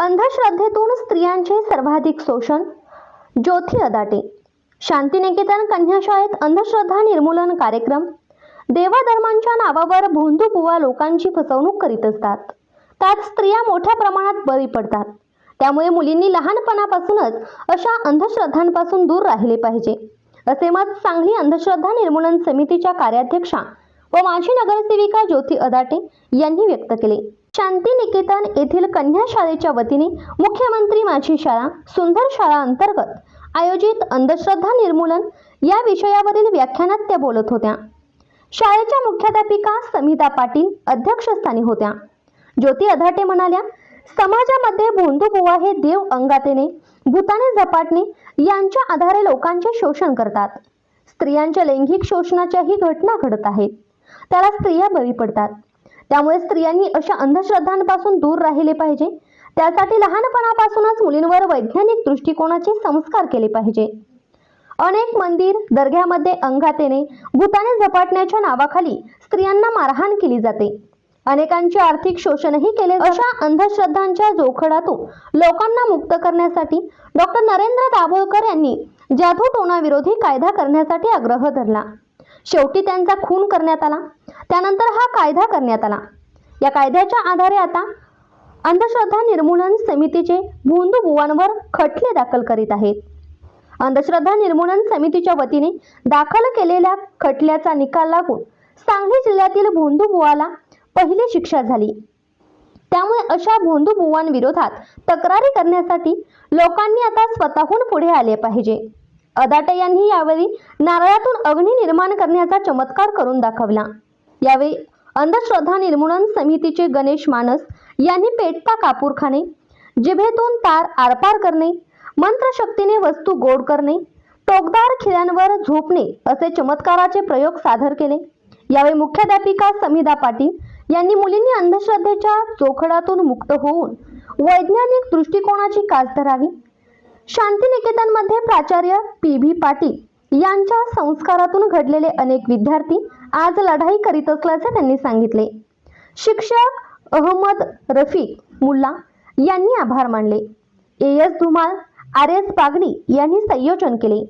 अंधश्रद्धेतून स्त्रियांचे सर्वाधिक शोषण ज्योती अदाटे. शांतिनिकेतन कन्याशाळेत अंधश्रद्धा निर्मूलन कार्यक्रम. देवाधर्मांच्या नावावर भोंदू बुवा लोकांची फसवणूक करीत असतात. त्यात स्त्रिया मोठ्या प्रमाणात बळी पडतात. त्यामुळे मुलींनी लहानपणापासूनच अशा अंधश्रद्धांपासून दूर राहिले पाहिजे. असे मत सांगली अंधश्रद्धा निर्मूलन समितीच्या कार्याध्यक्षा व माजी नगरसेविका ज्योती अदाटे यांनी व्यक्त केले. शांती निकेतन येथील कन्या शाळेच्या वतीने मुख्यमंत्री माझी शाळा सुंदर शाळा अंतर्गत आयोजित अंधश्रद्धा निर्मूलन या विषयावरील व्याख्यानात त्या बोलत होत्या. शाळेच्या मुख्याध्यापिका समिता पाटील अध्यक्षस्थानी होत्या. ज्योती अधाटे म्हणाल्या समाजामध्ये भोंदूबुवा हे देव अंगातेने भूताने झपाटणे यांच्या आधारे लोकांचे शोषण करतात. स्त्रियांच्या लैंगिक शोषणाच्याही घटना घडत आहेत. त्याला स्त्रिया बळी पडतात. त्यामुळे स्त्रियांनी अशा अंधश्रद्धांपासून दूर राहिले पाहिजे. त्यासाठी लहानपणापासूनच मुलींवर वैज्ञानिक दृष्टिकोनाचे संस्कार केले पाहिजे. अनेक मंदिर दर्ग्यामध्ये अंगातेने भूताने झपाटण्याच्या नावाखाली स्त्रियांना मारहाण केली जाते. अनेकांचे आर्थिक शोषणही केले अशा अंधश्रद्धांच्या जोखडातून लोकांना मुक्त करण्यासाठी डॉक्टर नरेंद्र दाभोळकर यांनी जादू विरोधी कायदा करण्यासाठी आग्रह धरला. शेवटी त्यांचा खून करण्यात आला. त्यानंतर हा कायदा करण्यात आला. या कायद्याच्या आधारे आता अंधश्रद्धा निर्मूलन समितीचे भोंदू बुवांवर खटले दाखल करीत आहेत. अंधश्रद्धा निर्मूलन समितीच्या वतीने दाखल केलेल्या खटल्याचा निकाल लागून सांगली जिल्ह्यातील भोंदू बुवाला पहिली शिक्षा झाली. त्यामुळे अशा भोंदू बुवांविरोधात तक्रारी करण्यासाठी लोकांनी आता स्वतःहून पुढे आले पाहिजे. अदाटे यांनी यावेळी नारळातून अग्नी निर्माण करण्याचा चमत्कार करून दाखवला. यावेळी अंधश्रद्धा निर्मूलन समितीचे गणेश मानस यांनी पेटता कापूरखाने जिभेतून तार आरपार करणे मंत्रशक्तीने वस्तू गोड करणे टोकदार खिळ्यांवर झोपणे असे चमत्काराचे प्रयोग सादर केले. यावेळी मुख्याध्यापिका समिधा पाटील यांनी मुलींनी अंधश्रद्धेच्या चोखडातून मुक्त होऊन वैज्ञानिक दृष्टिकोनाची कास धरावी. शांतिनिकेतनमध्ये प्राचार्य पी व्ही पाटील यांच्या संस्कारातून घडलेले अनेक विद्यार्थी आज लढाई करीत असल्याचे त्यांनी सांगितले. शिक्षक अहमद रफीक मुल्ला यांनी आभार मानले. A S Dhumal R S Bagdi यांनी संयोजन केले.